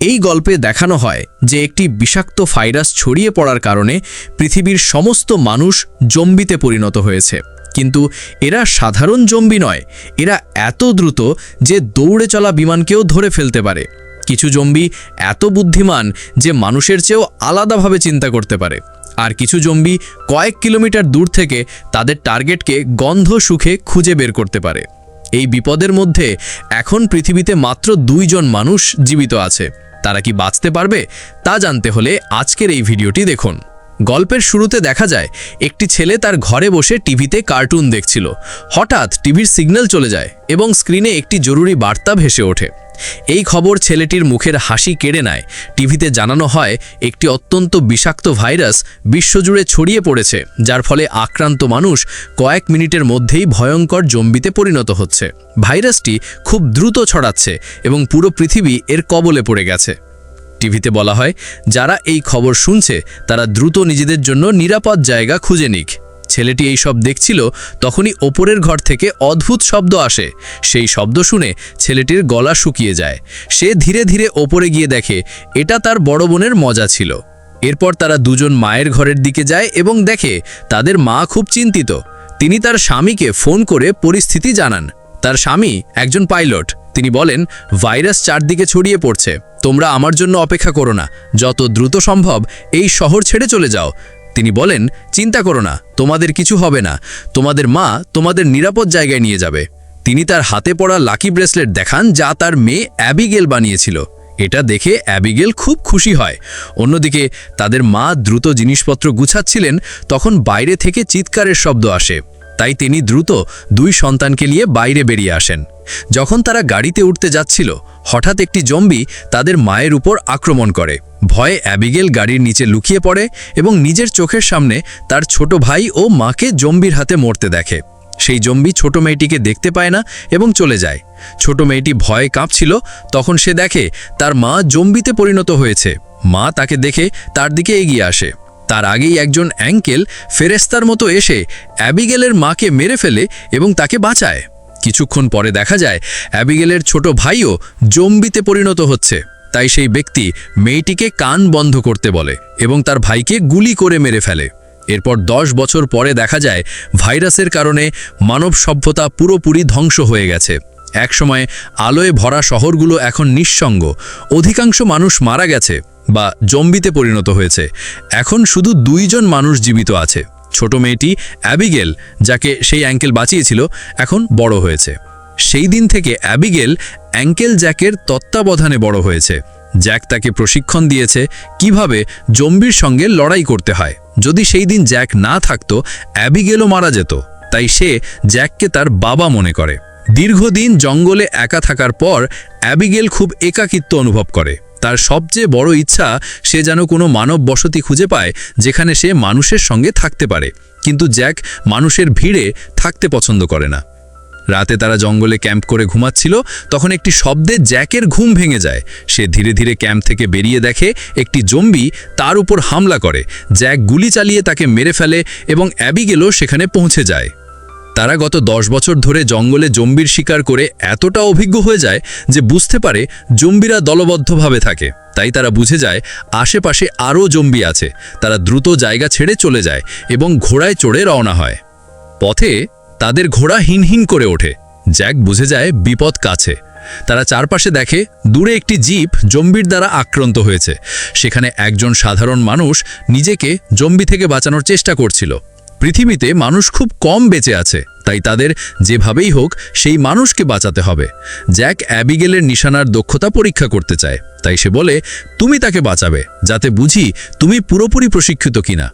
এই গল্পে দেখানো হয় যে একটি বিষাক্ত ভাইরাস ছড়িয়ে পড়ার কারণে পৃথিবীর সমস্ত মানুষ জম্বিতে পরিণত হয়েছে। কিন্তু এরা সাধারণ জম্বি নয়, এরা এত দ্রুত যে দৌড়ে চলা বিমানকেও ধরে ফেলতে পারে। কিছু জম্বি এত বুদ্ধিমান যে মানুষের চেয়েও আলাদাভাবে চিন্তা করতে পারে। আর কিছু জম্বি কয়েক কিলোমিটার দূর থেকে তাদের টার্গেটকে গন্ধ সুখে খুঁজে বের করতে পারে। এই বিপদের মধ্যে এখন পৃথিবীতে মাত্র দুইজন মানুষ জীবিত আছে। তারা কি বাঁচতে পারবে তা জানতে হলে আজকের এই ভিডিওটি দেখুন। গল্পের শুরুতে দেখা যায়, একটি ছেলে তার ঘরে বসে টিভিতে কার্টুন দেখছিল। হঠাৎ টিভির সিগন্যাল চলে যায় এবং স্ক্রিনে একটি জরুরি বার্তা ভেসে ওঠে। এই খবর ছেলেটির মুখের হাসি কেড়ে নেয়। টিভিতে জানানো হয়, একটি অত্যন্ত বিষাক্ত ভাইরাস বিশ্বজুড়ে ছড়িয়ে পড়েছে, যার ফলে আক্রান্ত মানুষ কয়েক মিনিটের মধ্যেই ভয়ঙ্কর জম্বিতে পরিণত হচ্ছে। ভাইরাসটি খুব দ্রুত ছড়াচ্ছে এবং পুরো পৃথিবী এর কবলে পড়ে গেছে। টিভিতে বলা হয়, যারা এই খবর শুনছে, তারা দ্রুত নিজেদের জন্য নিরাপদ জায়গা খুঁজে নিক। ছেলেটি এই সব দেখছিল, তখনই ওপরের ঘর থেকে অদ্ভুত শব্দ আসে। সেই শব্দ শুনে ছেলেটির গলা শুকিয়ে যায়। সে ধীরে ধীরে ওপরে গিয়ে দেখে, এটা তার বড় বোনের মজা ছিল। এরপর তারা দুজন মায়ের ঘরের দিকে যায় এবং দেখে, তাদের মা খুব চিন্তিত। তিনি তার স্বামীকে ফোন করে পরিস্থিতি জানান। তার স্বামী একজন পাইলট। তিনি বলেন, ভাইরাস চারদিকে ছড়িয়ে পড়ছে। তোমরা আমার জন্য অপেক্ষা করো না। যত দ্রুত সম্ভব এই শহর ছেড়ে চলে যাও। তিনি বলেন, চিন্তা করো না, তোমাদের কিছু হবে না। তোমাদের মা তোমাদের নিরাপদ জায়গায় নিয়ে যাবে। তিনি তার হাতে পড়া লাকি ব্রেসলেট দেখান যা তার মেয়ে অ্যাবিগেল বানিয়েছিল। এটা দেখে অ্যাবিগেল খুব খুশি হয়। অন্যদিকে তাদের মা দ্রুত জিনিসপত্র গুছাচ্ছিলেন, তখন বাইরে থেকে চিৎকারের শব্দ আসে। তাই তিনি দ্রুত দুই সন্তানকে নিয়ে বাইরে বেরিয়ে আসেন। যখন তারা গাড়িতে উঠতে যাচ্ছিল, হঠাৎ একটি জম্বি তাদের মায়ের উপর আক্রমণ করে। ভয়ে অ্যাবিগেল গাড়ির নিচে লুকিয়ে পড়ে এবং নিজের চোখের সামনে তার ছোট ভাই ও মাকে জম্বির হাতে মরতে দেখে। সেই জম্বি ছোট মেয়েটিকে দেখতে পায় না এবং চলে যায়। ছোট মেয়েটি ভয়ে কাঁপছিল। তখন সে দেখে তার মা জম্বিতে পরিণত হয়েছে। মা তাকে দেখে তার দিকে এগিয়ে আসে। তার আগেই একজন অ্যাঙ্কেল ফেরেস্তার মতো এসে অ্যাবিগেলের মাকে মেরে ফেলে এবং তাকে বাঁচায়। কিছুক্ষণ পরে দেখা যায় অ্যাবিগেলের ছোট ভাইও জম্বিতে পরিণত হচ্ছে। তাই সেই ব্যক্তি মেয়েটিকে কান বন্ধ করতে বলে এবং তার ভাইকে গুলি করে মেরে ফেলে। এরপর দশ বছর পরে দেখা যায়, ভাইরাসের কারণে মানব সভ্যতা পুরোপুরি ধ্বংস হয়ে গেছে। একসময় আলোয় ভরা শহরগুলো এখন নিঃসঙ্গ। অধিকাংশ মানুষ মারা গেছে বা জম্বিতে পরিণত হয়েছে। এখন শুধু দুইজন মানুষ জীবিত আছে। ছোট মেয়েটি অ্যাবিগেল, যাকে সেই অ্যাঙ্কেল বাঁচিয়েছিল, এখন বড় হয়েছে। সেই দিন থেকে অ্যাবিগেল অ্যাঙ্কেল জ্যাকের তত্ত্বাবধানে বড় হয়েছে। জ্যাক তাকে প্রশিক্ষণ দিয়েছে কীভাবে জম্বির সঙ্গে লড়াই করতে হয়। যদি সেই দিন জ্যাক না থাকতো, অ্যাবিগেলও মারা যেত। তাই সে জ্যাককে তার বাবা মনে করে। দীর্ঘদিন জঙ্গলে একা থাকার পর অ্যাবিগেল খুব একাকিত্ব অনুভব করে। তার সবচেয়ে বড় ইচ্ছা সে যেন কোনো মানব বসতি খুঁজে পায়, যেখানে সে মানুষের সঙ্গে থাকতে পারে। কিন্তু জ্যাক মানুষের ভিড়ে থাকতে পছন্দ করে না। রাতে তারা জঙ্গলে ক্যাম্প করে ঘুমাচ্ছিল, তখন একটি শব্দে জ্যাকের ঘুম ভেঙে যায়। সে ধীরে ধীরে ক্যাম্প থেকে বেরিয়ে দেখে একটি জম্বি তার উপর হামলা করে। জ্যাক গুলি চালিয়ে তাকে মেরে ফেলে এবং অ্যাবি অ্যাবিগেলও সেখানে পৌঁছে যায়। তারা গত দশ বছর ধরে জঙ্গলে জম্বির শিকার করে এতটা অভিজ্ঞ হয়ে যায় যে বুঝতে পারে জম্বিরা দলবদ্ধভাবে থাকে। তাই তারা বুঝে যায়, আশেপাশে আরও জম্বি আছে। তারা দ্রুত জায়গা ছেড়ে চলে যায় এবং ঘোড়ায় চড়ে রওনা হয়। পথে তাদের ঘোড়া হিনহিন করে ওঠে। জ্যাক বুঝে যায় বিপদ কাছে। তারা চারপাশে দেখে, দূরে একটি জিপ জম্বির দ্বারা আক্রান্ত হয়েছে। সেখানে একজন সাধারণ মানুষ নিজেকে জম্বি থেকে বাঁচানোর চেষ্টা করছিল। পৃথিবীতে মানুষ খুব কম বেঁচে আছে, তাই তাদের যেভাবেই হোক সেই মানুষকে বাঁচাতে হবে। জ্যাক অ্যাবিগেলের নিশানার দক্ষতা পরীক্ষা করতে চায়। তাই সে বলে, তুমি তাকে বাঁচাবে, যাতে বুঝি তুমি পুরোপুরি প্রশিক্ষিত কিনা।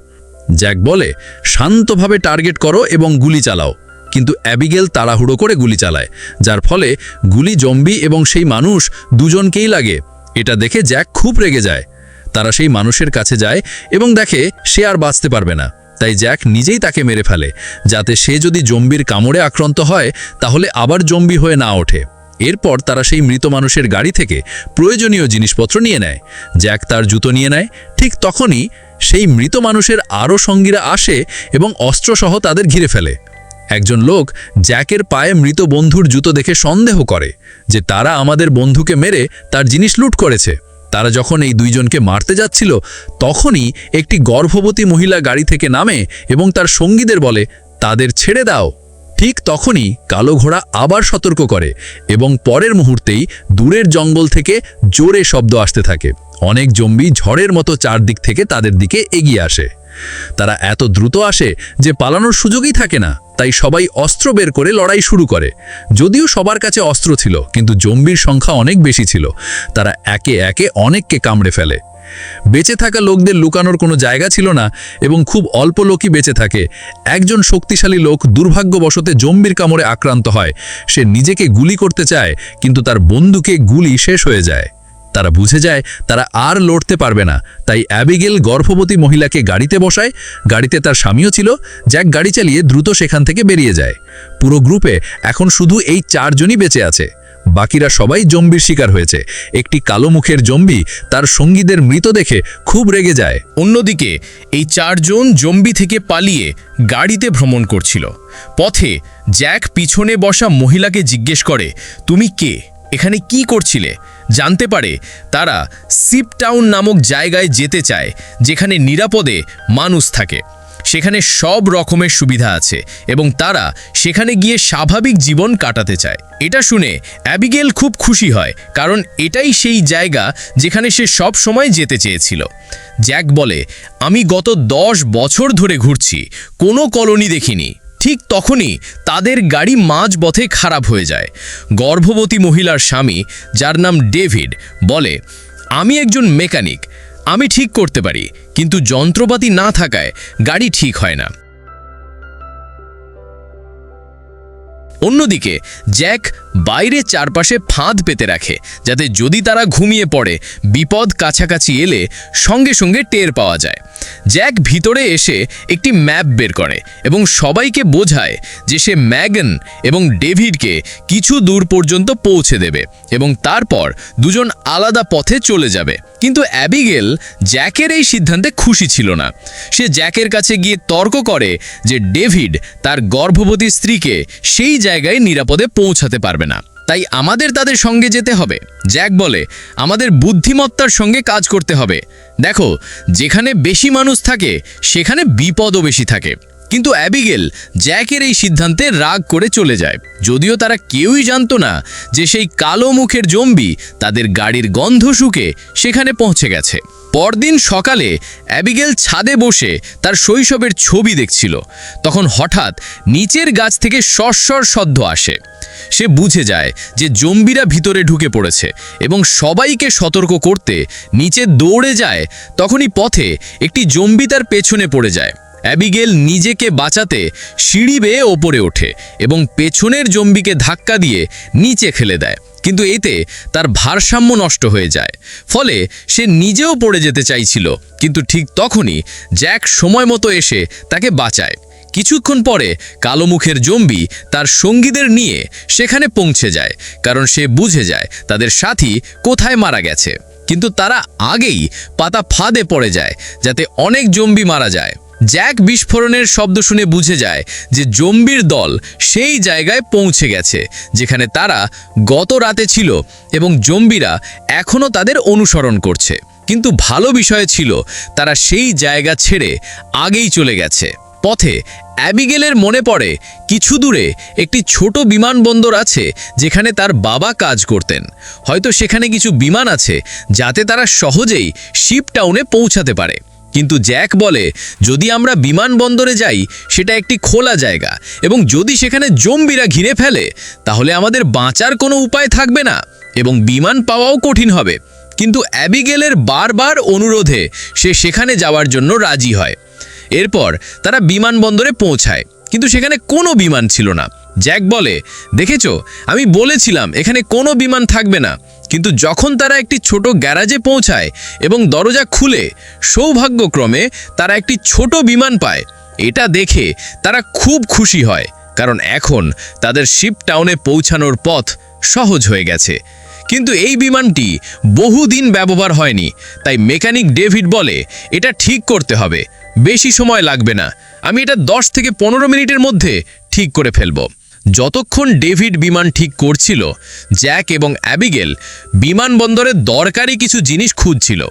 জ্যাক বলে, শান্তভাবে টার্গেট করো এবং গুলি চালাও। কিন্তু অ্যাবিগেল তাড়াহুড়ো করে গুলি চালায়, যার ফলে গুলি জম্বি এবং সেই মানুষ দুজনকেই লাগে। এটা দেখে জ্যাক খুব রেগে যায়। তারা সেই মানুষের কাছে যায় এবং দেখে সে আর বাঁচতে পারবে না। তাই জ্যাক নিজেই তাকে মেরে ফেলে, যাতে সে যদি জম্বির কামড়ে আক্রান্ত হয়, তাহলে আবার জম্বি হয়ে না ওঠে। এরপর তারা সেই মৃত মানুষের গাড়ি থেকে প্রয়োজনীয় জিনিসপত্র নিয়ে নেয়। জ্যাক তার জুতো নিয়ে নেয়। ঠিক তখনই সেই মৃত মানুষের আরও সঙ্গীরা আসে এবং অস্ত্রসহ তাদের ঘিরে ফেলে। একজন লোক জ্যাকের পায়ে মৃত বন্ধুর জুতো দেখে সন্দেহ করে যে তারা আমাদের বন্ধুকে মেরে তার জিনিস লুট করেছে। তারা যখন এই দুইজনকে মারতে যাচ্ছিল, তখনই একটি গর্ভবতী মহিলা গাড়ি থেকে নামে এবং তার সঙ্গীদের বলে, তাদের ছেড়ে দাও। ঠিক তখনই কালো ঘোড়া আবার সতর্ক করে এবং পরের মুহূর্তেই দূরের জঙ্গল থেকে জোরে শব্দ আসতে থাকে। অনেক জম্বি ঝড়ের মতো চারদিক থেকে তাদের দিকে এগিয়ে আসে। তারা এত দ্রুত আসে যে পালানোর সুযোগই থাকে না। তাই সবাই অস্ত্র বের করে লড়াই শুরু করে। যদিও সবার কাছে অস্ত্র ছিল, কিন্তু জম্বির সংখ্যা অনেক বেশি ছিল। তারা একে একে অনেককে কামড়ে ফেলে। বেঁচে থাকা লোকদের লুকানোর কোনো জায়গা ছিল না এবং খুব অল্প লোকই বেঁচে থাকে। একজন শক্তিশালী লোক দুর্ভাগ্যবশতে জম্বির কামড়ে আক্রান্ত হয়। সে নিজেকে গুলি করতে চায়, কিন্তু তার বন্ধুকে গুলি শেষ হয়ে যায়। তারা বুঝে যায় তারা আর লড়তে পারবে না। তাই অ্যাবিগেল গর্ভবতী মহিলাকে গাড়িতে বসায়। গাড়িতে তার স্বামীও ছিল। জ্যাক গাড়ি চালিয়ে দ্রুত সেখান থেকে বেরিয়ে যায়। পুরো গ্রুপে এখন শুধু এই চারজনই বেঁচে আছে। বাকিরা সবাই জম্বির শিকার হয়েছে। একটি কালো মুখের জম্বি তার সঙ্গীদের মৃত দেখে খুব রেগে যায়। অন্যদিকে, এই চারজন জম্বি থেকে পালিয়ে গাড়িতে ভ্রমণ করছিল। পথে জ্যাক পিছনে বসা মহিলাকে জিজ্ঞেস করে, তুমি কে? এখানে কি করছিলে? জানতে পারে, তারা সিপটাউন নামক জায়গায় যেতে চায়, যেখানে নিরাপদে মানুষ থাকে। সেখানে সব রকমের সুবিধা আছে এবং তারা সেখানে গিয়ে স্বাভাবিক জীবন কাটাতে চায়। এটা শুনে অ্যাবিগেল খুব খুশি হয়, কারণ এটাই সেই জায়গা যেখানে সে সব সময় যেতে চেয়েছিল। জ্যাক বলে, আমি গত দশ বছর ধরে ঘুরছি, কোনো কলোনি দেখিনি। ঠিক তখনই তাদের গাড়ি মাঝ পথে খারাপ হয়ে যায়। গর্ভবতী মহিলার স্বামী, যার নাম ডেভিড, বলে, আমি একজন মেকানিক, আমি ঠিক করতে পারি, কিন্তু যন্ত্রপাতি না থাকায় গাড়ি ঠিক হয় না। অন্যদিকে, জ্যাক বাইরে চারপাশে ফাঁদ পেতে রাখে, যাতে যদি তারা ঘুমিয়ে পড়ে, বিপদ কাছাকাছি এলে সঙ্গে সঙ্গে টের পাওয়া যায়। জ্যাক ভিতরে এসে একটি ম্যাপ বের করে এবং সবাইকে বোঝায় যে সে ম্যাগন এবং ডেভিডকে কিছু দূর পর্যন্ত পৌঁছে দেবে এবং তারপর দুজন আলাদা পথে চলে যাবে। কিন্তু অ্যাবিগেল জ্যাকের এই সিদ্ধান্তে খুশি ছিল না। সে জ্যাকের কাছে গিয়ে তর্ক করে যে ডেভিড তার গর্ভবতী স্ত্রীকে সেই জায়গায় নিরাপদে পৌঁছাতে পারবে তাই আমাদের তাদের সঙ্গে যেতে হবে। জ্যাক বলে, আমাদের বুদ্ধিমত্তার সঙ্গে কাজ করতে হবে। দেখো, যেখানে বেশি মানুষ থাকে, সেখানে বিপদও বেশি থাকে। কিন্তু অ্যাবিগেল জ্যাকের এই সিদ্ধান্তে রাগ করে চলে যায়। যদিও তারা কেউই জানতো না যে সেই কালো মুখের জম্বি তাদের গাড়ির গন্ধ শুকে সেখানে পৌঁছে গেছে। পরদিন সকালে অ্যাবিগেল ছাদে বসে তার শৈশবের ছবি দেখছিল। তখন হঠাৎ নিচের গাছ থেকে সস্বর শব্দ আসে। সে বুঝে যায় যে জম্বিরা ভিতরে ঢুকে পড়েছে এবং সবাইকে সতর্ক করতে নিচে দৌড়ে যায়, তখনই পথে একটি জম্বি তার পেছনে পড়ে যায়। অ্যাবিগেল নিজেকে বাঁচাতে সিঁড়ি বেয়ে ওপরে ওঠে এবং পেছনের জম্বিকে ধাক্কা দিয়ে নিচে ফেলে দেয়। কিন্তু এতে তার ভারসাম্য নষ্ট হয়ে যায়। ফলে সে নিজেও পড়ে যেতে চাইছিল, কিন্তু ঠিক তখনই জ্যাক সময় মতো এসে তাকে বাঁচায়। কিছুক্ষণ পরে কালো মুখের জম্বি তার সঙ্গীদের নিয়ে সেখানে পৌঁছে যায়, কারণ সে বুঝে যায় তাদের সাথী কোথায় মারা গেছে। কিন্তু তারা আগেই পাতা ফাঁদে পড়ে যায়, যাতে অনেক জম্বি মারা যায়। জ্যাক বিস্ফোরণের শব্দ শুনে বুঝে যায় যে জম্বির দল সেই জায়গায় পৌঁছে গেছে, যেখানে তারা গত রাতে ছিল এবং জম্বিরা এখনও তাদের অনুসরণ করছে। কিন্তু ভালো বিষয় ছিল, তারা সেই জায়গা ছেড়ে আগেই চলে গেছে। পথে অ্যাবিগেলের মনে পড়ে, কিছু দূরে একটি ছোট বিমানবন্দর আছে যেখানে তার বাবা কাজ করতেন। হয়তো সেখানে কিছু বিমান আছে যাতে তারা সহজেই শিপটাউনে পৌঁছাতে পারে। কিন্তু জ্যাক বলে, যদি আমরা বিমানবন্দরে যাই, সেটা একটি খোলা জায়গা, এবং যদি সেখানে জম্বিরা ঘিরে ফেলে, তাহলে আমাদের বাঁচার কোনো উপায় থাকবে না, এবং বিমান পাওয়াও কঠিন হবে। কিন্তু অ্যাবিগেলের বারবার অনুরোধে সে সেখানে যাওয়ার জন্য রাজি হয়। এরপর তারা বিমানবন্দরে পৌঁছায়। কিন্তু সেখানে কোনো বিমান ছিল না। জ্যাক বলে, দেখেছ, আমি বলেছিলাম, এখানে কোনো বিমান থাকবে না। কিন্তু যখন তারা একটি ছোট গ্যারাজে পৌঁছায় এবং দরজা খুলে, সৌভাগ্যক্রমে তারা একটি ছোট বিমান পায়। এটা দেখে তারা খুব খুশি হয়, কারণ এখন তাদের শিপ টাউনে পৌঁছানোর পথ সহজ হয়ে গেছে। কিন্তু এই বিমানটি বহুদিন ব্যবহার হয়নি, তাই মেকানিক ডেভিড বলে, এটা ঠিক করতে হবে। বেশি সময় লাগবে না। আমি এটা দশ থেকে পনেরো মিনিটের মধ্যে ঠিক করে ফেলব। যতক্ষণ ডেভিড বিমান ঠিক করছিল, জ্যাক এবং অ্যাবিগেল বিমানবন্দরে দরকারি কিছু জিনিস খুঁজছিল।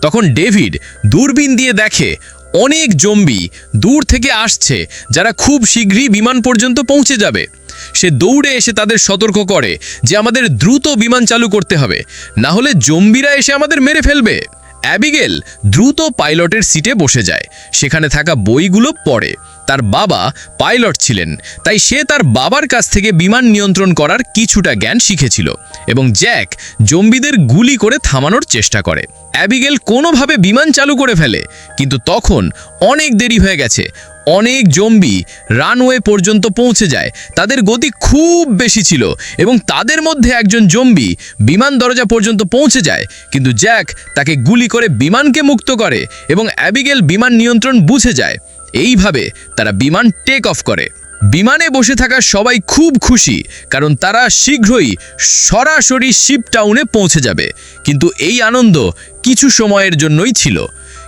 তখন ডেভিড দূরবীন দিয়ে দেখে, অনেক জম্বি দূর থেকে আসছে, যারা খুব শীঘ্রই বিমান পর্যন্ত পৌঁছে যাবে। সে দৌড়ে এসে তাদের সতর্ক করে যে আমাদের দ্রুত বিমান চালু করতে হবে, না হলে জম্বিরা এসে আমাদের মেরে ফেলবে। অ্যাবিগেল দ্রুত পাইলটের সিটে বসে যায়। সেখানে থাকা বইগুলো পড়ে। তার বাবা পাইলট ছিলেন। তাই সে তার বাবার কাছ থেকে বিমান নিয়ন্ত্রণ করার কিছুটা জ্ঞান শিখেছিল এবং জ্যাক জম্বিদের গুলি করে থামানোর চেষ্টা করে। অ্যাবিগেল কোনোভাবে বিমান চালু করে ফেলে, কিন্তু তখন অনেক দেরি হয়ে গেছে। অনেক জম্বি রানওয়ে পর্যন্ত পৌঁছে যায়। তাদের গতি খুব বেশি ছিল এবং তাদের মধ্যে একজন জম্বি বিমান দরজা পর্যন্ত পৌঁছে যায়, কিন্তু জ্যাক তাকে গুলি করে বিমানকে মুক্ত করে এবং অ্যাবিগেল বিমান নিয়ন্ত্রণ বুঝে যায়। এইভাবে তারা বিমান টেক অফ করে। বিমানে বসে থাকা সবাই খুব খুশি, কারণ তারা শীঘ্রই সরাসরি শিপ টাউনে পৌঁছে যাবে। কিন্তু এই আনন্দ কিছু সময়ের জন্যই ছিল।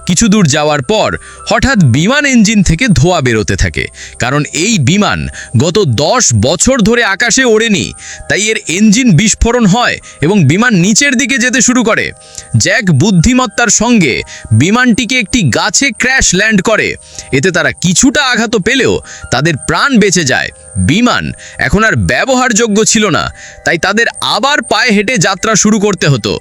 কিছু দূর যাওয়ার পর হঠাৎ বিমান ইঞ্জিন থেকে ধোয়া বেরোতে থাকে। কারণ এই বিমান গত দশ বছর ধরে আকাশে ওড়েনি, তাই এর ইঞ্জিন বিস্ফোরণ হয় এবং বিমান নিচের দিকে যেতে শুরু করে। জ্যাক বুদ্ধিমত্তার সঙ্গে বিমানটিকে একটি গাছে ক্র্যাশ ল্যান্ড করে। এতে তারা কিছুটা আঘাত পেলেও তাদের প্রাণ বেঁচে যায়। বিমান এখন আর ব্যবহারযোগ্য ছিল না, তাই তাদের আবার পায়ে হেঁটে যাত্রা শুরু করতে হতো।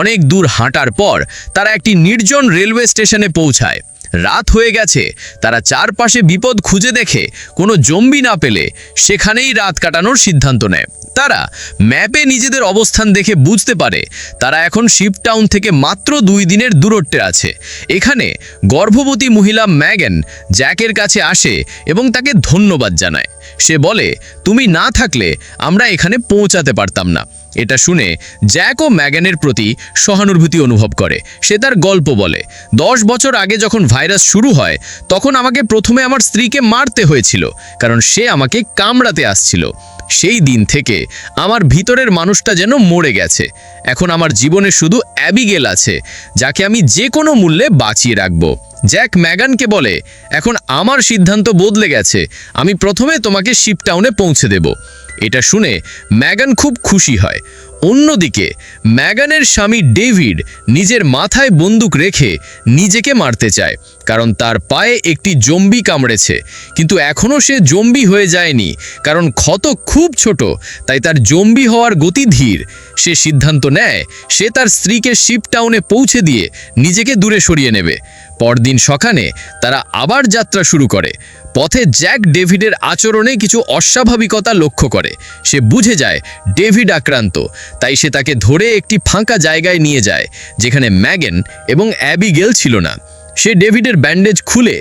অনেক দূর হাঁটার পর তারা একটি নির্জন রেলওয়ে স্টেশনে পৌঁছায়। রাত হয়ে গেছে। তারা চারপাশে বিপদ খুঁজে দেখে, কোনো জম্বি না পেলে সেখানেই রাত কাটানোর সিদ্ধান্ত নেয়। তারা ম্যাপে নিজেদের অবস্থান দেখে বুঝতে পারে, তারা এখন শিপটাউন থেকে মাত্র দুই দিনের দূরত্বে আছে। এখানে গর্ভবতী মহিলা ম্যাগন জ্যাকের কাছে আসে এবং তাকে ধন্যবাদ জানায়। সে বলে, তুমি না থাকলে আমরা এখানে পৌঁছাতে পারতাম না। এটা শুনে জ্যাক ও ম্যাগানের প্রতি সহানুভূতি অনুভব করে। সে তার গল্প বলে, দশ বছর আগে যখন ভাইরাস শুরু হয়, তখন আমাকে প্রথমে আমার স্ত্রীকে মারতে হয়েছিল, কারণ সে আমাকে কামড়াতে আসছিল। সেই দিন থেকে আমার ভিতরের মানুষটা যেন মরে গেছে। এখন আমার জীবনে শুধু অ্যাবিগেল আছে, যাকে আমি যে কোনো মূল্যে বাঁচিয়ে রাখব। জ্যাক ম্যাগানকে বলে, এখন আমার সিদ্ধান্ত বদলে গেছে। আমি প্রথমে তোমাকে শিপটাউনে পৌঁছে দেব। এটা শুনে ম্যাগান খুব খুশি হয়। অন্যদিকে, ম্যাগানের স্বামী ডেভিড নিজের মাথায় বন্দুক রেখে নিজেকে মারতে চায়, কারণ তার পায়ে একটি জম্বি কামড়েছে। কিন্তু এখনও সে জম্বি হয়ে যায়নি, কারণ ক্ষত খুব ছোট, তাই তার জম্বি হওয়ার গতি ধীর। সে সিদ্ধান্ত নেয়, সে তার স্ত্রীকে শিপটাউনে পৌঁছে দিয়ে নিজেকে দূরে সরিয়ে নেবে। পরদিন সকালে তারা আবার যাত্রা শুরু করে। পথে জ্যাক ডেভিডের আচরণে কিছু অস্বাভাবিকতা লক্ষ্য করে। সে বুঝে যায়, ডেভিড আক্রান্ত। তাই সে তাকে ধরে একটি ফাঁকা জায়গায় নিয়ে যায়, যেখানে ম্যাগেন এবং অ্যাবিগেল ছিল না। সে ডেভিডের ব্যান্ডেজ খুলে,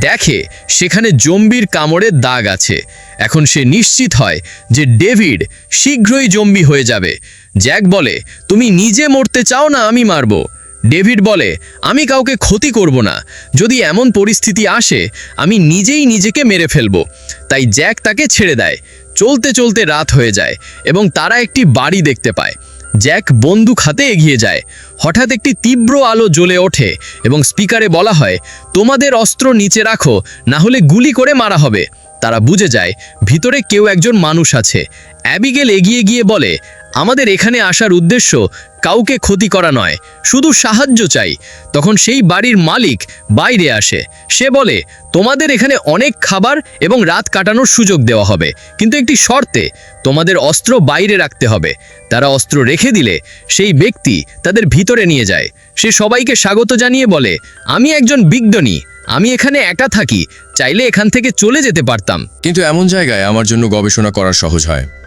দেখে সেখানে জম্বির কামড়ের দাগ আছে। এখন সে নিশ্চিত হয় যে ডেভিড শীঘ্রই জম্বি হয়ে যাবে। জ্যাক বলে, তুমি নিজে মরতে চাও না, আমি মারবো। ডেভিড বলে, আমি কাউকে ক্ষতি করব না। যদি এমন পরিস্থিতি আসে, আমি নিজেই নিজেকে মেরে ফেলব। তাই জ্যাক তাকে ছেড়ে দেয়। চলতে চলতে রাত হয়ে যায় এবং তারা একটি বাড়ি দেখতে পায়। জ্যাক বন্দুক হাতে এগিয়ে যায়। হঠাৎ একটি তীব্র আলো জ্বলে ওঠে এবং স্পিকারে বলা হয়, তোমাদের অস্ত্র নিচে রাখো, না হলে গুলি করে মারা হবে। তারা বুঝে যায়, ভিতরে কেউ একজন মানুষ আছে। অ্যাবিগেল এগিয়ে গিয়ে বলে আমাদের এখানে আসার উদ্দেশ্য কাউকে ক্ষতি করা নয়, শুধু সাহায্য চাই। তখন সেই বাড়ির মালিক বাইরে আসে। সে বলে, তোমাদের এখানে অনেক খাবার এবং রাত কাটানোর সুযোগ দেওয়া হবে, কিন্তু একটি শর্তে, তোমাদের অস্ত্র বাইরে রাখতে হবে। তারা অস্ত্র রেখে দিলে সেই ব্যক্তি তাদের ভিতরে নিয়ে যায়। সে সবাইকে স্বাগত জানিয়ে বলে, আমি একজন বিজ্ঞানী, আমি এখানে একা থাকি, চাইলে এখান থেকে চলে যেতে পারতাম। কিন্তু এমন জায়গায় আমার জন্য গবেষণা করা সহজ হয়।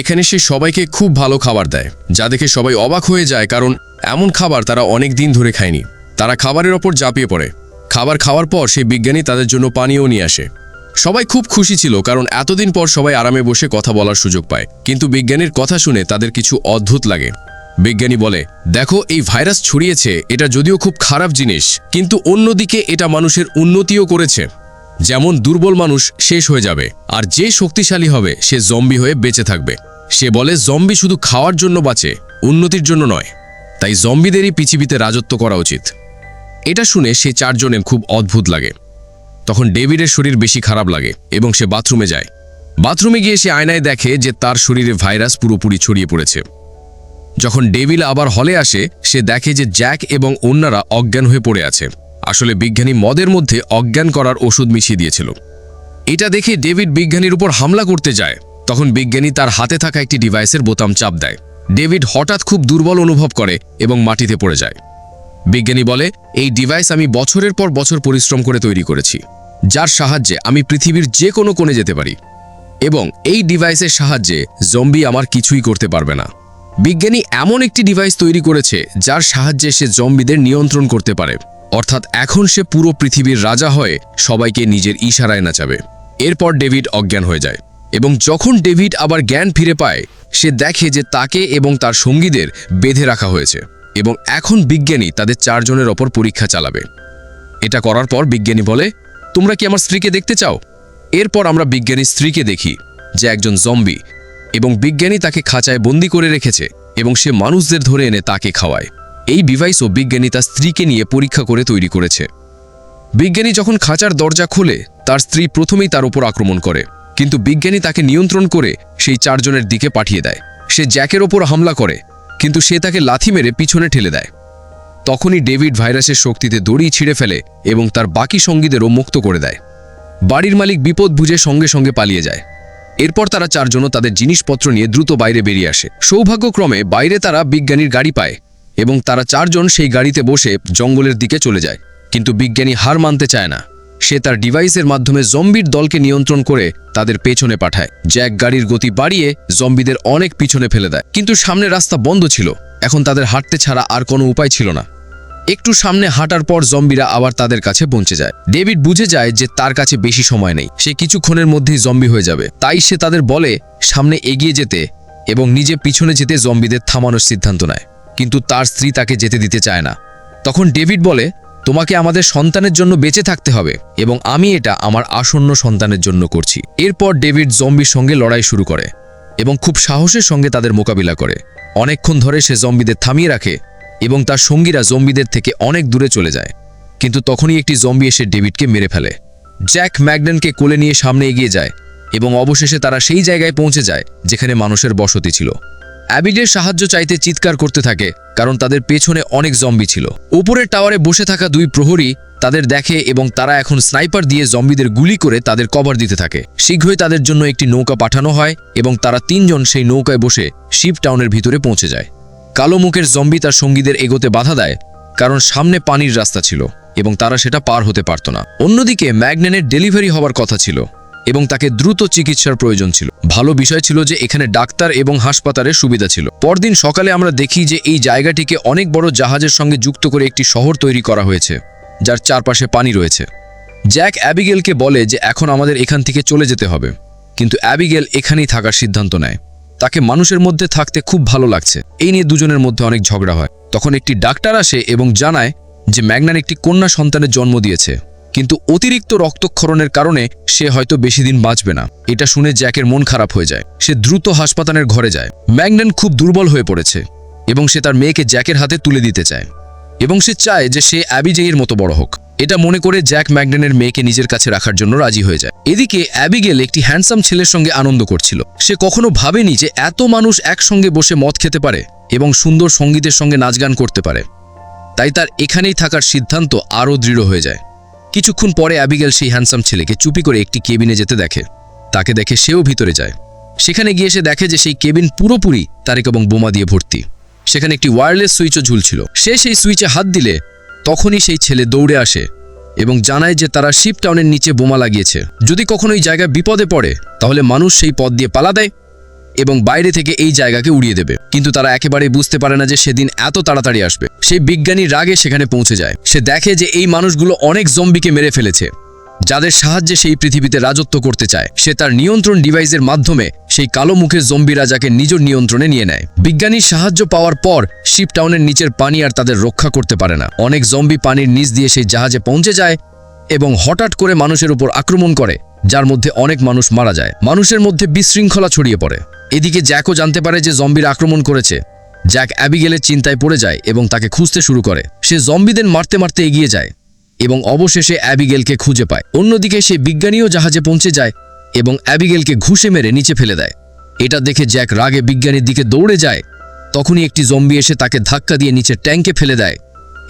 এখানে সে সবাইকে খুব ভালো খাবার দেয়, যা দেখে সবাই অবাক হয়ে যায় কারণ এমন খাবার তারা অনেক দিন ধরে খায়নি। তারা খাবারের ওপর ঝাঁপিয়ে পড়ে। খাবার খাওয়ার পর সেই বিজ্ঞানী তাদের জন্য পানীয় নিয়ে আসে। সবাই খুব খুশি ছিল কারণ এতদিন পর সবাই আরামে বসে কথা বলার সুযোগ পায়, কিন্তু বিজ্ঞানীর কথা শুনে তাদের কিছু অদ্ভুত লাগে। বিজ্ঞানী বলে, দেখো, এই ভাইরাস ছড়িয়েছে, এটা যদিও খুব খারাপ জিনিস, কিন্তু অন্যদিকে এটা মানুষের উন্নতিও করেছে। যেমন দুর্বল মানুষ শেষ হয়ে যাবে, আর যে শক্তিশালী হবে, সে জম্বি হয়ে বেঁচে থাকবে। সে বলে জম্বি শুধু খাওয়ার জন্য বাঁচে, উন্নতির জন্য নয়। তাই জম্বিদেরই পৃথিবীতে রাজত্ব করা উচিত। এটা শুনে সে চারজনের খুব অদ্ভুত লাগে। তখন ডেভিডের শরীর বেশি খারাপ লাগে এবং সে বাথরুমে যায়। বাথরুমে গিয়ে সে আয়নায় দেখে যে তার শরীরে ভাইরাস পুরোপুরি ছড়িয়ে পড়েছে। যখন ডেভিল আবার হলে আসে, সে দেখে যে জ্যাক এবং অন্যরা অজ্ঞান হয়ে পড়ে আছে। আসলে বিজ্ঞানী মদের মধ্যে অজ্ঞান করার ওষুধ মিশিয়ে দিয়েছিল। এটা দেখে ডেভিড বিজ্ঞানীর উপর হামলা করতে যায়। তখন বিজ্ঞানী তার হাতে থাকা একটি ডিভাইসের বোতাম চাপ দেয়। ডেভিড হঠাৎ খুব দুর্বল অনুভব করে এবং মাটিতে পড়ে যায়। বিজ্ঞানী বলে, এই ডিভাইস আমি বছরের পর বছর পরিশ্রম করে তৈরি করেছি, যার সাহায্যে আমি পৃথিবীর যে কোনো কোণে যেতে পারি। এবং এই ডিভাইসের সাহায্যে জম্বি আমার কিছুই করতে পারবে না। বিজ্ঞানী এমন একটি ডিভাইস তৈরি করেছে, যার সাহায্যে সে জম্বিদের নিয়ন্ত্রণ করতে পারে। অর্থাৎ এখন সে পুরো পৃথিবীর রাজা হয়ে সবাইকে নিজের ইশারায় নাচাবে। এরপর ডেভিড অজ্ঞান হয়ে যায় এবং যখন ডেভিড আবার জ্ঞান ফিরে পায়, সে দেখে যে তাকে এবং তার সঙ্গীদের বেঁধে রাখা হয়েছে এবং এখন বিজ্ঞানী তাদের চারজনের ওপর পরীক্ষা চালাবে। এটা করার পর বিজ্ঞানী বলে, তোমরা কি আমার স্ত্রীকে দেখতে চাও? এরপর আমরা বিজ্ঞানীর স্ত্রীকে দেখি যে একজন জম্বি এবং বিজ্ঞানী তাকে খাঁচায় বন্দি করে রেখেছে এবং সে মানুষদের ধরে এনে তাকে খাওয়ায়। এই ডিভাইসও বিজ্ঞানী তার স্ত্রীকে নিয়ে পরীক্ষা করে তৈরি করেছে। বিজ্ঞানী যখন খাঁচার দরজা খোলে, তার স্ত্রী প্রথমেই তার উপর আক্রমণ করে। কিন্তু বিজ্ঞানী তাকে নিয়ন্ত্রণ করে সেই চারজনের দিকে পাঠিয়ে দেয়। সে জ্যাকের ওপর হামলা করে, কিন্তু সে তাকে লাথি মেরে পিছনে ঠেলে দেয়। তখনই ডেভিড ভাইরাসের শক্তিতে দড়ি ছিঁড়ে ফেলে এবং তার বাকি সঙ্গীদেরও মুক্ত করে দেয়। বাড়ির মালিক বিপদ বুঝে সঙ্গে সঙ্গে পালিয়ে যায়। এরপর তারা চারজনও তাদের জিনিসপত্র নিয়ে দ্রুত বাইরে বেরিয়ে আসে। সৌভাগ্যক্রমে বাইরে তারা বিজ্ঞানীর গাড়ি পায় এবং তারা চারজন সেই গাড়িতে বসে জঙ্গলের দিকে চলে যায়। কিন্তু বিজ্ঞানী হার মানতে চায় না। সে তার ডিভাইসের মাধ্যমে জম্বির দলকে নিয়ন্ত্রণ করে তাদের পেছনে পাঠায় জ্যাক গাড়ির গতি বাড়িয়ে জম্বিদের অনেক পিছনে ফেলে দেয়। কিন্তু সামনে রাস্তা বন্ধ ছিল। এখন তাদের হাঁটতে ছাড়া আর কোনো উপায় ছিল না। একটু সামনে হাঁটার পর জম্বিরা আবার তাদের কাছে পৌঁছে যায়। ডেভিড বুঝে যায় যে তার কাছে বেশি সময় নেই। সে কিছুক্ষণের মধ্যেই জম্বি হয়ে যাবে। তাই সে তাদের বলে, সামনে এগিয়ে যেতে এবং নিজে পিছনে যেতে জম্বিদের থামানোর সিদ্ধান্ত নেয়। কিন্তু তার স্ত্রী তাকে যেতে দিতে চায় না। তখন ডেভিড বলে, তোমাকে আমাদের সন্তানের জন্য বেঁচে থাকতে হবে এবং আমি এটা আমার আসন্ন সন্তানের জন্য করছি। এরপর ডেভিড জম্বির সঙ্গে লড়াই শুরু করে এবং খুব সাহসের সঙ্গে তাদের মোকাবিলা করে। অনেকক্ষণ ধরে সে জম্বিদের থামিয়ে রাখে এবং তার সঙ্গীরা জম্বিদের থেকে অনেক দূরে চলে যায়। কিন্তু তখনই একটি জম্বি এসে ডেভিডকে মেরে ফেলে। জ্যাক ম্যাগডেনকে কোলে নিয়ে সামনে এগিয়ে যায় এবং অবশেষে তারা সেই জায়গায় পৌঁছে যায় যেখানে মানুষের বসতি ছিল। অ্যাবিডের সাহায্য চাইতে চিৎকার করতে থাকে, কারণ তাদের পেছনে অনেক জম্বি ছিল। উপরের টাওয়ারে বসে থাকা দুই প্রহরী তাদের দেখে এবং তারা এখন স্নাইপার দিয়ে জম্বিদের গুলি করে তাদের কভার দিতে থাকে। শীঘ্রই তাদের জন্য একটি নৌকা পাঠানো হয় এবং তারা তিনজন সেই নৌকায় বসে শিপ টাউনের ভিতরে পৌঁছে যায়। কালো মুখের জম্বি তার সঙ্গীদের এগোতে বাধা দেয়, কারণ সামনে পানির রাস্তা ছিল এবং তারা সেটা পার হতে পারত না। অন্যদিকে ম্যাগনেনের ডেলিভারি হওয়ার কথা ছিল। এবং তাকে দ্রুত চিকিৎসার প্রয়োজন ছিল। ভালো বিষয় ছিল যে এখানে ডাক্তার এবং হাসপাতালের সুবিধা ছিল। পরদিন সকালে আমরা দেখি যে এই জায়গাটিকে অনেক বড় জাহাজের সঙ্গে যুক্ত করে একটি শহর তৈরি করা হয়েছে, যার চারপাশে পানি রয়েছে। জ্যাক অ্যাবিগেলকে বলে যে এখন আমাদের এখান থেকে চলে যেতে হবে, কিন্তু অ্যাবিগেল এখানেই থাকার সিদ্ধান্ত নেয়। তাকে মানুষের মধ্যে থাকতে খুব ভালো লাগছে। এই নিয়ে দুজনের মধ্যে অনেক ঝগড়া হয়। তখন একটি ডাক্তার আসে এবং জানায় যে ম্যাগনান একটি কন্যা সন্তানের জন্ম দিয়েছে। কিন্তু অতিরিক্ত রক্তক্ষরণের কারণে সে হয়তো বেশি দিন বাঁচবে না। এটা শুনে জ্যাকের মন খারাপ হয়ে যায়। সে দ্রুত হাসপাতালের ঘরে যায়। ম্যাগনান খুব দুর্বল হয়ে পড়েছে এবং সে তার মেয়েকে জ্যাকের হাতে তুলে দিতে চায়। এবং সে চায় যে সে অ্যাবিজেইয়ের মতো বড় হোক। এটা মনে করে জ্যাক ম্যাগডেনের মেয়েকে নিজের কাছে রাখার জন্য রাজি হয়ে যায়। এদিকে অ্যাবিগেল একটি হ্যান্ডসাম ছেলের সঙ্গে আনন্দ করছিল। সে কখনো ভাবেনি যে এত মানুষ একসঙ্গে বসে মদ খেতে পারে এবং সুন্দর সঙ্গীতের সঙ্গে নাচ গান করতে পারে। তাই তার এখানেই থাকার সিদ্ধান্ত আরও দৃঢ় হয়ে যায়। কিছুক্ষণ পরে অ্যাবিগেল সেই হ্যান্ডসাম ছেলেকে চুপি করে একটি কেবিনে যেতে দেখে। তাকে দেখে সেও ভিতরে যায়। সেখানে গিয়ে সে দেখে যে সেই কেবিন পুরোপুরি তারেক এবং বোমা দিয়ে ভর্তি। সেখানে একটি ওয়্যারলেস সুইচও ঝুলছিল। সে সেই সুইচে হাত দিলে তখনই সেই ছেলে দৌড়ে আসে এবং জানায় যে তারা শিপ টাউনের নিচে বোমা লাগিয়েছে। যদি কখনো এই জায়গায় বিপদে পড়ে, তাহলে মানুষ সেই পথ দিয়ে পালা দেয়। এবং বাইরে থেকে এই জায়গাকে উড়িয়ে দেবে। কিন্তু তারা একেবারেই বুঝতে পারে না যে সেদিন এত তাড়াতাড়ি আসবে। সেই বিজ্ঞানী রাগে সেখানে পৌঁছে যায়। সে দেখে যে এই মানুষগুলো অনেক জম্বিকে মেরে ফেলেছে। যাদের সাহায্যে সেই পৃথিবীতে রাজত্ব করতে চায়, সে তার নিয়ন্ত্রণ ডিভাইসের মাধ্যমে সেই কালো মুখের জম্বি রাজাকে নিজের নিয়ন্ত্রণে নিয়ে নেয়। বিজ্ঞানীর সাহায্য পাওয়ার পর শিপ টাউনের নিচের পানি আর তাদের রক্ষা করতে পারে না। অনেক জম্বি পানির নিচ দিয়ে সেই জাহাজে পৌঁছে যায় এবং হঠাৎ করে মানুষের উপর আক্রমণ করে, যার মধ্যে অনেক মানুষ মারা যায়। মানুষের মধ্যে বিশৃঙ্খলা ছড়িয়ে পড়ে। এদিকে জ্যাকও জানতে পারে যে জম্বির আক্রমণ করেছে। জ্যাক অ্যাবিগেলের চিন্তায় পড়ে যায় এবং তাকে খুঁজতে শুরু করে। সে জম্বিদের মারতে মারতে এগিয়ে যায় এবং অবশেষে অ্যাবিগেলকে খুঁজে পায়। অন্যদিকে সে বিজ্ঞানীও জাহাজে পৌঁছে যায় এবং অ্যাবিগেলকে ঘুষে মেরে নিচে ফেলে দেয়। এটা দেখে জ্যাক রাগে বিজ্ঞানীর দিকে দৌড়ে যায়। তখনই একটি জম্বি এসে তাকে ধাক্কা দিয়ে নিচে ট্যাঙ্কে ফেলে দেয়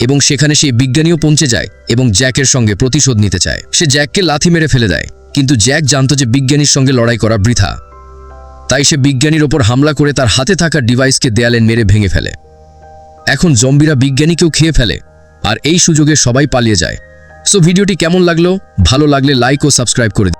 এবং সেখানে সেই বিজ্ঞানীও পৌঁছে যায় এবং জ্যাকের সঙ্গে প্রতিশোধ নিতে চায়। সে জ্যাককে লাথি মেরে ফেলে দেয়। কিন্তু জ্যাক জানতো যে বিজ্ঞানীর সঙ্গে লড়াই করা বৃথা। তাই সে বিজ্ঞানীর ওপর হামলা করে তার হাতে থাকা ডিভাইসকে দেয়ালে মেরে ভেঙে ফেলে। এখন জম্বিরা বিজ্ঞানীকেও খেয়ে ফেলে, আর এই সুযোগে সবাই পালিয়ে যায়। সো ভিডিওটি কেমন লাগল? ভালো লাগলে লাইক ও সাবস্ক্রাইব করে